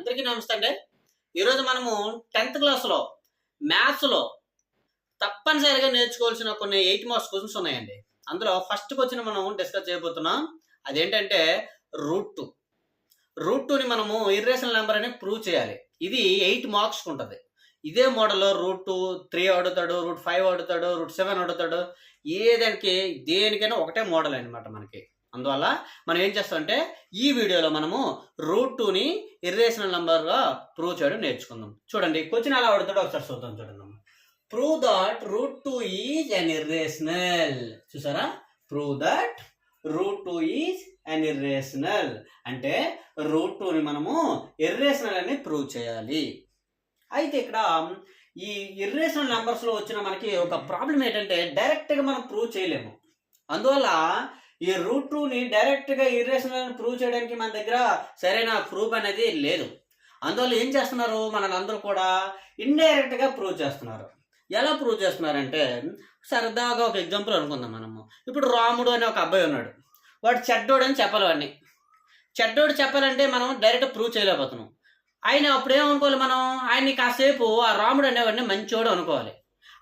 అందరికీ నమస్తే అండి. ఈరోజు మనము టెన్త్ క్లాస్లో మ్యాథ్స్లో తప్పనిసరిగా నేర్చుకోవాల్సిన కొన్ని ఎయిట్ మార్క్స్ క్వశ్చన్స్ ఉన్నాయండి. అందులో ఫస్ట్ క్వశ్చన్ మనం డిస్కస్ చేయబోతున్నాం. అదేంటంటే రూట్ టూ. రూట్ టూని మనము ఇర్రేషనల్ నెంబర్ అనేది ప్రూవ్ చేయాలి. ఇది ఎయిట్ మార్క్స్కి ఉంటుంది. ఇదే మోడల్లో రూట్ టూ త్రీ అడుగుతాడు రూట్ ఫైవ్ అడుగుతాడు రూట్ సెవెన్ అడుగుతాడు ఏదానికి దేనికైనా ఒకటే మోడల్ అనమాట మనకి. అందువల్ల మనం ఏం చేస్తామంటే ఈ వీడియోలో మనము రూట్ టూని ఇర్రేషనల్ నంబర్గా ప్రూవ్ చేయడం నేర్చుకుందాం. చూడండి క్వశ్చన్ ఎలా పడుతుందో ఒకసారి చూద్దాం చూడండి. Prove that root two is an irrational చూసారా? Prove that root two is an irrational అంటే రూట్ టూని మనము ఇర్రేషనల్ అని ప్రూవ్ చేయాలి. అయితే ఇక్కడ ఈ ఇర్రేషనల్ నెంబర్స్లో వచ్చిన మనకి ఒక ప్రాబ్లం ఏంటంటే డైరెక్ట్గా మనం ప్రూవ్ చేయలేము. అందువల్ల ఈ రూట్ టూని డైరెక్ట్గా ఇర్రేషనల్ అని ప్రూవ్ చేయడానికి మన దగ్గర సరైన ప్రూఫ్ అనేది లేదు. అందువల్ల ఏం చేస్తున్నారు? మన అందరూ కూడా ఇండైరెక్ట్గా ప్రూవ్ చేస్తున్నారు. ఎలా ప్రూవ్ చేస్తున్నారంటే సరదాగా ఒక ఎగ్జాంపుల్ అనుకుందాం మనము. ఇప్పుడు రాముడు అనే ఒక అబ్బాయి ఉన్నాడు. వాడు చెడ్డోడు అని చెప్పాలి చెడ్డోడు చెప్పాలంటే మనం డైరెక్ట్ ప్రూవ్ చేయలేకపోతున్నాం. ఆయన అప్పుడు ఏమనుకోవాలి మనం? ఆయన్ని కాసేపు ఆ రాముడు అనేవాడిని మంచోడు అనుకోవాలి.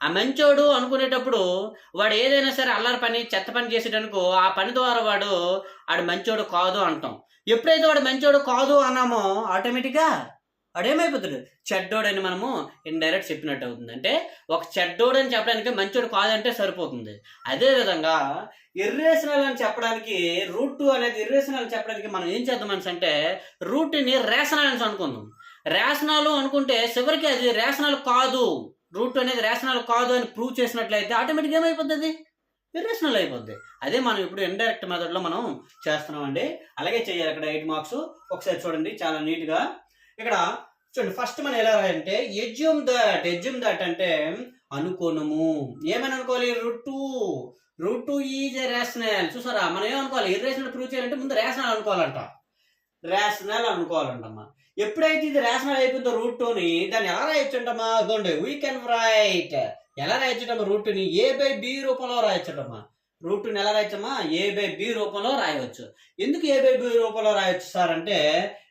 ఆ మంచోడు అనుకునేటప్పుడు వాడు ఏదైనా సరే అల్లరి పని చెత్త పని చేసేటనుకో ఆ పని ద్వారా వాడు ఆడు మంచోడు కాదు అంటాం. ఎప్పుడైతే వాడు మంచోడు కాదు అన్నామో ఆటోమేటిక్గా వాడు చెడ్డోడు చెడ్డోడని మనము ఇండైరెక్ట్ చెప్పినట్టు అవుతుంది. అంటే ఒక చెడ్డోడు అని చెప్పడానికి మంచోడు కాదంటే సరిపోతుంది. అదే విధంగా ఇర్రేషనల్ అని చెప్పడానికి రూట్ టూ అనేది ఇర్రేషనల్ అని చెప్పడానికి మనం ఏం చేద్దాం అనేసి అంటే రూట్ని రేషనల్ అని అనుకుందాం. రేషనల్ అనుకుంటే చివరికి అది రేషనల్ కాదు. రూట్ అనేది రేషనల్ కాదు అని ప్రూవ్ చేసినట్లయితే ఆటోమేటిక్ ఏమైపోతుంది ఇర్రేషనల్ అయిపోద్ది. అదే మనం ఇప్పుడు ఇండైరెక్ట్ మెథడ్లో మనం చేస్తున్నామండి. అలాగే చేయాలి ఇక్కడ ఎయిట్ మార్క్స్ ఒకసారి చూడండి చాలా నీట్గా ఇక్కడ చూడండి ఫస్ట్ మనం ఎలా రాయాలంటే ఎజ్యూమ్ దట్ ఎజ్యూమ్ దట్ అంటే అనుకోనము. ఏమని అనుకోవాలి? Root two root two is a rational చూసారా? మనం ఏమనుకోవాలి? ఇర్రేషనల్ ప్రూవ్ చేయాలంటే ముందు రేషనల్ అనుకోవాలంట. రేషనల్ అనుకోవాలంటమ్మా. ఎప్పుడైతే ఇది రేషనల్ అయిపోయిందో రూట్ టూని దాన్ని ఎలా రాయొచ్చంటమ్మా? అదిగోండి వీ కెన్ రైట్ ఎలా రాయొచ్చటమ్మా రూట్ని ఏ బై బి రూపంలో రాయొచ్చటమ్మా. రూట్ టూని ఎలా రాయొచ్చమ్మా? ఏ బై బి రూపంలో రాయవచ్చు ఎందుకు ఏ బై బి రూపంలో రాయొచ్చు సార్ అంటే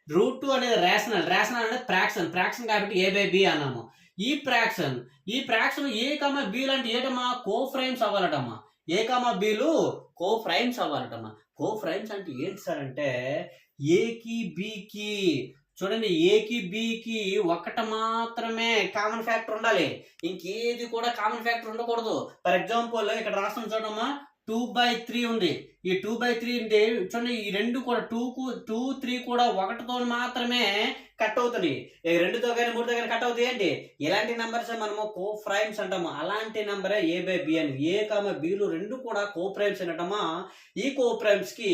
రూట్ టూ అనేది రేషనల్. రేషనల్ అనేది ప్రాక్షన్ ప్రాక్షన్ కాబట్టి ఏ బై బి అన్నాము. ఈ ప్రాక్షన్ ఈ ప్రాక్షన్ ఏ కమ బి లాంటి ఏటమ్మా? కో ఫ్రేమ్స్ అవ్వాలటమ్మా. ఏ కామా బిలు కో ఫ్రైమ్స్ అవ్వాలటమ్మా. కో ఫ్రైమ్స్ అంటే ఏంటి సార్ అంటే ఏకి బికి చూడండి ఏకి బికి ఒకటి మాత్రమే కామన్ ఫ్యాక్టర్ ఉండాలి. ఇంకేది కూడా కామన్ ఫ్యాక్టర్ ఉండకూడదు. ఫర్ ఎగ్జాంపుల్ ఇక్కడ రాష్ట్రం చూడమ్మా టూ బై త్రీ ఉంది. ఈ టూ బై త్రీ అంటే చూడండి ఈ రెండు కూడా టూ కు టూ త్రీ కూడా ఒకటితో మాత్రమే కట్ అవుతుంది రెండుతో కానీ మూడుతో కానీ కట్ అవుతాయి ఏంటి? ఇలాంటి నెంబర్స్ మనము కో ప్రైమ్స్ అంటాము. అలాంటి నెంబరే ఏ బై బి అని ఏ కామ బిలు రెండు కూడా కో ప్రైమ్స్ అనటమా ఈ కో ప్రైమ్స్కి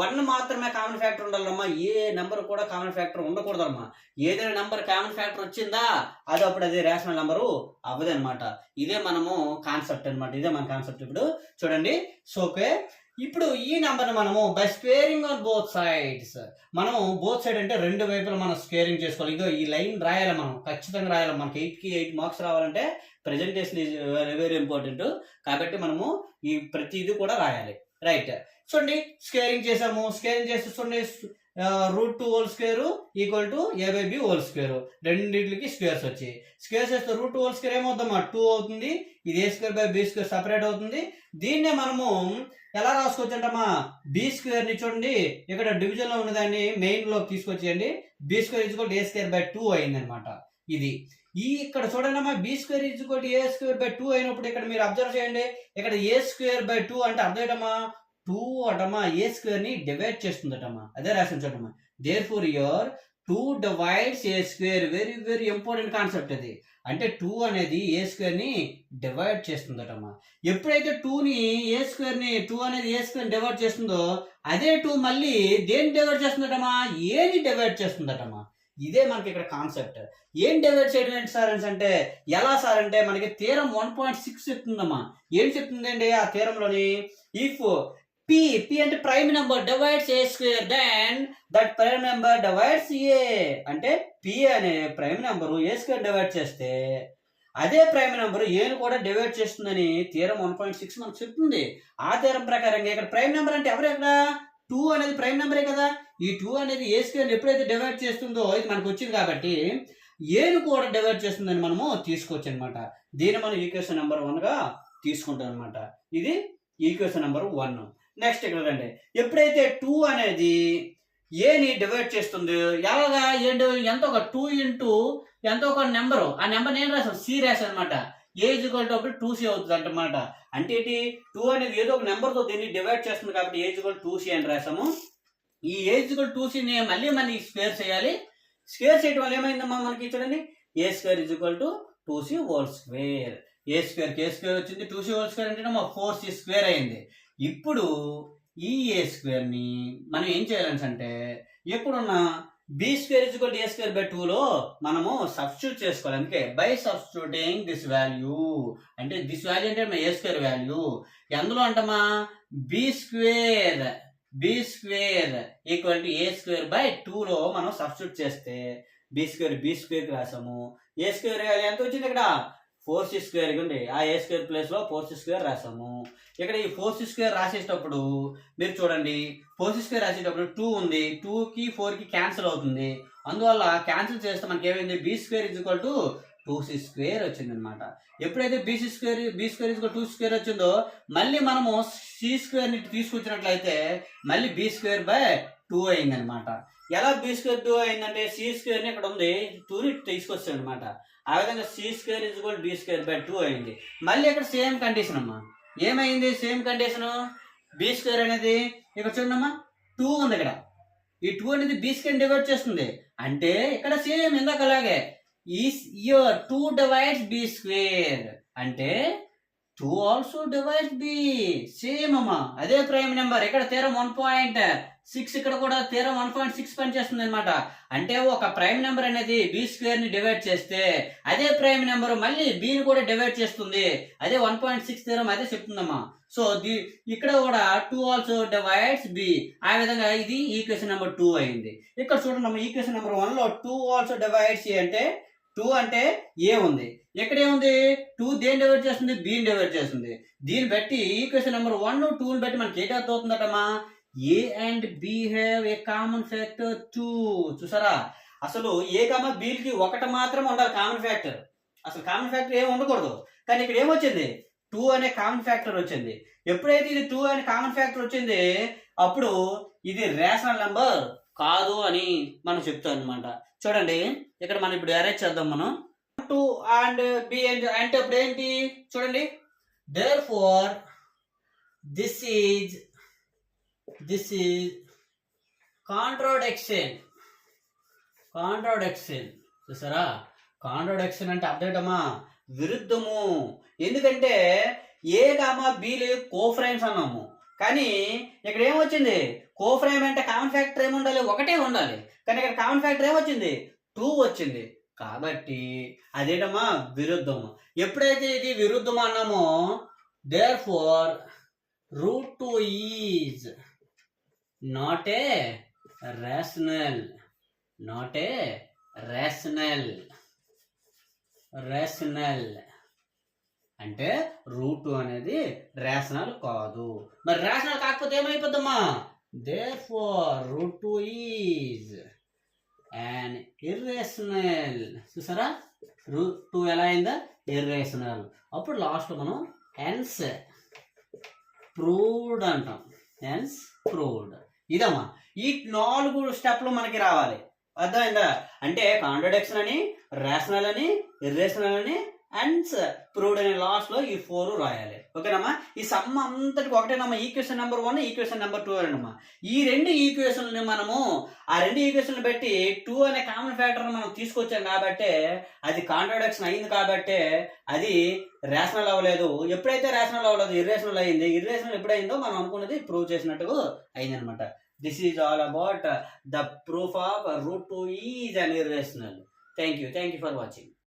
వన్ మాత్రమే కామన్ ఫ్యాక్టర్ ఉండాలమ్మా. ఏ నెంబర్ కూడా కామన్ ఫ్యాక్టర్ ఉండకూడదమ్మా. ఏదైనా నెంబర్ కామన్ ఫ్యాక్టర్ వచ్చిందా? అది అప్పుడు అది రేషనల్ నెంబరు అవ్వదనమాట ఇదే మనము కాన్సెప్ట్ అనమాట ఇదే మన కాన్సెప్ట్ ఇప్పుడు. చూడండి. సోకే ఇప్పుడు ఈ నెంబర్ని మనము by squaring on both sides మనం బోత్ సైడ్ అంటే రెండు వైపులు మనం స్క్వేరింగ్ చేసుకోవాలి. ఇదో ఈ లైన్ రాయాలి మనం. ఖచ్చితంగా రాయాలి. మనకి ఎయిట్కి ఎయిట్ మార్క్స్ రావాలంటే presentation is very very important కాబట్టి మనము ఈ ప్రతి ఇది కూడా రాయాలి. రైట్ చూడండి స్కేరింగ్ చేసాము స్కేరింగ్ చేస్తే చూడండి root two whole square equal to a by b whole square రెండింటికి స్క్వేర్స్ వచ్చాయి. స్క్వేర్స్ వేస్తే రూట్ టూ హోల్ స్క్వేర్ ఏమవుతుందమ్మా? టూ అవుతుంది. ఇది a square by b square separate అవుతుంది. దీన్నే మనము ఎలా రాసుకోవచ్చు అంటమ్మా బి స్క్వేర్ని చూడండి. ఇక్కడ డివిజన్లో ఉన్నదాన్ని మెయిన్లో తీసుకొచ్చేయండి. B square equal a square by two అయింది అనమాట ఇది. ఈ ఇక్కడ చూడండి అమ్మా b square equal a square by two అయినప్పుడు ఇక్కడ మీరు అబ్జర్వ్ చేయండి. ఇక్కడ ఏ స్క్వేర్ బై టూ అంటే అర్థమేటమ్మా టూ అటమా ఏ స్క్వేర్ని డివైడ్ చేస్తుందటమ్మా అదే రాసిన చూడమ్మా therefore your two divides a square very very important concept అది. అంటే టూ అనేది ఏ స్క్వేర్ని డివైడ్ చేస్తుందటమ్మా ఎప్పుడైతే టూని ఏ స్క్వేర్ని టూ అనేది ఏ స్క్వేర్ డివైడ్ చేస్తుందో అదే టూ మళ్ళీ దేన్ని డివైడ్ చేస్తుందటమ్మా ఏని డివైడ్ చేస్తుందటమ్మా ఇదే మనకి ఇక్కడ కాన్సెప్ట్ ఏం డివైడ్ చేయడం ఏంటి సార్ అనేసి అంటే ఎలా సార్ అంటే మనకి తీరం వన్ పాయింట్ సిక్స్ చెప్తుందమ్మా. ఏం చెప్తుందండి ఆ తీరంలోని ఇఫ్ P. P అంటే prime number divides a square then that prime number divides a అంటే పి అనే prime number a square divide చేస్తే అదే ప్రైమ్ నెంబర్ ఏను కూడా డివైడ్ చేస్తుందని తీరం వన్ పాయింట్ సిక్స్ మనకు చెప్తుంది. ఆ తీరం ప్రకారంగా ఇక్కడ ప్రైమ్ నెంబర్ అంటే ఎవరు ఎక్కడ టూ అనేది ప్రైమ్ నెంబరే కదా. ఈ టూ అనేది ఏ స్క్వేర్ ఎప్పుడైతే డివైడ్ చేస్తుందో ఇది మనకు వచ్చింది కాబట్టి ఏను కూడా డివైడ్ చేస్తుందని మనము తీసుకోవచ్చు అనమాట దీన్ని మనం ఈక్వేషన్ నెంబర్ వన్గా తీసుకుంటాం అనమాట ఇది ఈక్వేషన్ నెంబర్ వన్ నెక్స్ట్ ఇక్కడ రండి. ఎప్పుడైతే టూ అనేది ఏని డివైడ్ చేస్తుంది ఎలాగా ఏంటి ఎంత ఒక టూ ఇంటూ ఎంత ఒక నెంబరు ఆ నెంబర్ నేను రాసాను సి రాశాను అనమాట ఏజ్ అప్పుడు టూ సి అవుతుంది అంటమాట అంటే ఏంటి? టూ అనేది ఏదో ఒక నెంబర్తో దీన్ని డివైడ్ చేస్తుంది కాబట్టి ఏజ్ టూ సి అని రాసాము ఈ ఏజ్ టూ సిని మళ్ళీ మళ్ళీ స్క్వేర్ చేయాలి. స్క్వేర్ చేయడం వల్ల ఏమైందమ్మా మనకి చూడండి. A square is equal to two c whole square a square K square వచ్చింది. టూ సి హోల్ స్క్వేర్ అంటే మా ఫోర్ సి స్క్వేర్ అయింది. ఇప్పుడు ఈ ఏ స్క్వేర్ని మనం ఏం చేయాలని అంటే ఎప్పుడున్న b square is equal to a square by టూలో మనము సబ్స్టిట్యూట్ చేసుకోవాలి. అందుకే బై సబ్స్టిట్యూటింగ్ దిస్ వాల్యూ. అంటే దిస్ వాల్యూ అంటే ఏ స్క్వేర్ వాల్యూ. ఎందులో అంటమా? B square b square equal to a square by టూలో మనం సబ్స్టిట్యూట్ చేస్తే బి స్క్వేర్ బి స్క్వేర్ రాసాము. ఏ స్క్వేర్ ఎంత వచ్చింది ఇక్కడ? ఫోర్ సి స్క్వేర్ ఉంది. ఆ ఏ స్క్వేర్ ప్లేస్లో ఫోర్ సి స్క్వేర్ రాసాము ఇక్కడ ఈ ఫోర్ సి స్క్వేర్ రాసేటప్పుడు మీరు చూడండి. ఫోర్ సి స్క్వేర్ రాసేటప్పుడు టూ ఉంది. టూకి ఫోర్కి క్యాన్సిల్ అవుతుంది. అందువల్ల క్యాన్సిల్ చేస్తే మనకి ఏమైంది b square is equal to two c square వచ్చింది అనమాట ఎప్పుడైతే BC square b square is two square వచ్చిందో మళ్ళీ మనము సి స్క్వేర్ని తీసుకొచ్చినట్లయితే మళ్ళీ బి స్క్వేర్ బై టూ అయింది అనమాట ఎలా బి స్క్వేర్ టూ అయిందంటే సి స్క్వేర్ని ఇక్కడ ఉంది. టూని తీసుకొచ్చాడు అనమాట ఆ విధంగా c square is equal b square by two అయింది. మళ్ళీ ఇక్కడ సేమ్ కండిషన్ అమ్మా. ఏమైంది? సేమ్ కండిషను బి స్క్వేర్ అనేది ఇక్కడ చూడమ్మా టూ ఉంది ఇక్కడ. ఈ టూ అనేది బి స్క్వేర్ డివైడ్ చేస్తుంది. అంటే ఇక్కడ సేమ్ ఇందాక అలాగే. ఈ టూ డివైడ్స్ బి స్క్వేర్ అంటే two also divides b same అమ్మా. అదే ప్రైమ్ నెంబర్ ఇక్కడ తీరం వన్ పాయింట్ సిక్స్ ఇక్కడ కూడా తీరం వన్ పాయింట్ సిక్స్ పనిచేస్తుంది అనమాట అంటే ఒక ప్రైమ్ నెంబర్ అనేది బి స్క్వేర్ని డివైడ్ చేస్తే అదే ప్రైమ్ నెంబర్ మళ్ళీ బిని కూడా డివైడ్ చేస్తుంది. అదే వన్ పాయింట్ సిక్స్ తీరం అదే చెప్తుందమ్మా. సో ది ఇక్కడ కూడా టూ ఆల్సో డివైడ్స్ బి ఆ విధంగా ఇది ఈక్వేషన్ నెంబర్ టూ అయింది. ఇక్కడ చూడండి అమ్మా ఈక్వేషన్ నెంబర్ వన్లో టూ ఆల్సో డివైడ్స్ ఏ అంటే టూ అంటే ఏ ఉంది. ఎక్కడ ఏముంది? టూ దేని డివైడ్ చేస్తుంది? బిని డివైడ్ చేస్తుంది. దీన్ని బట్టి ఈక్వేషన్ నెంబర్ వన్ టూని బట్టి మనకి ఏంటి అర్థం అవుతుందటమ్మా. A and b have a common factor two చూసారా? అసలు ఏ కామ బీకి ఒకటి మాత్రం ఉండాలి కామన్ ఫ్యాక్టర్ అసలు కామన్ ఫ్యాక్టర్ ఏమి ఉండకూడదు. కానీ ఇక్కడ ఏమొచ్చింది? టూ అనే కామన్ ఫ్యాక్టర్ వచ్చింది. ఎప్పుడైతే ఇది టూ అనే కామన్ ఫ్యాక్టర్ వచ్చింది అప్పుడు ఇది రేషనల్ నెంబర్ కాదు అని మనం చెప్తాం అనమాట చూడండి ఇక్కడ మనం ఇప్పుడు అరేంజ్ చేద్దాం మనం. టూ అండ్ బి అంటే ఇప్పుడు ఏంటి? చూడండి. Therefore this is this is contradiction contradiction చూసారా? కాంట్రోడక్షన్ అంటే అర్థమా విరుద్ధము. ఎందుకంటే ఏ గామా బీలు కోఫ్రైమ్స్ అన్నాము. కానీ ఇక్కడ ఏమొచ్చింది? కోఫ్రైమ్ అంటే కామన్ ఫ్యాక్టర్ ఏముండాలి ఒకటే ఉండాలి. కానీ ఇక్కడ కామన్ ఫ్యాక్టర్ ఏమొచ్చింది? టూ వచ్చింది. కాబట్టి అదేటమ్మా? విరుద్ధము. ఎప్పుడైతే ఇది విరుద్ధం అన్నామో therefore root two is not a rational not a rational rational అంటే రూట్ అనేది రేషనల్ కాదు. మరి రేషనల్ కాకపోతే ఏమైపోద్దమ్మా? Therefore root two is and irrational చూసారా? రూట్ టూ ఎలా అయిందా? ఇర్రేషనల్ అప్పుడు లాస్ట్ మనం హెన్స్ ప్రూవ్డ్ అంటాం. హెన్స్ ప్రూవ్డ్ ఇదమ్మా. ఈ నాలుగు స్టెప్లు మనకి రావాలి. అర్థమైందా? అంటే కాంట్రడక్షన్ అని రేషనల్ అని ఇర్రేషనల్ అని అండ్ ప్రూవ్డ్ అనే లాస్ట్లో ఈ ఫోర్ రాయాలి. ఓకేనమ్మా ఈ సమ్ అంతటికి ఒకటేనమ్మా equation number one equation number two అనమ్మా ఈ రెండు ఈక్వేషన్లని మనము ఆ రెండు ఈక్వేషన్లు బట్టి టూ అనే కామన్ ఫ్యాక్టర్ మనం తీసుకొచ్చాం కాబట్టి అది కాంట్రడక్షన్ అయింది కాబట్టి అది రేషనల్ అవ్వలేదు. ఎప్పుడైతే రేషనల్ అవ్వలేదు ఇర్రేషనల్ అయింది ఇర్రేషనల్ ఎప్పుడైందో మనం అనుకున్నది ప్రూవ్ చేసినట్టు అయింది అనమాట this is all about the proof of root two is an irrational thank you thank you for watching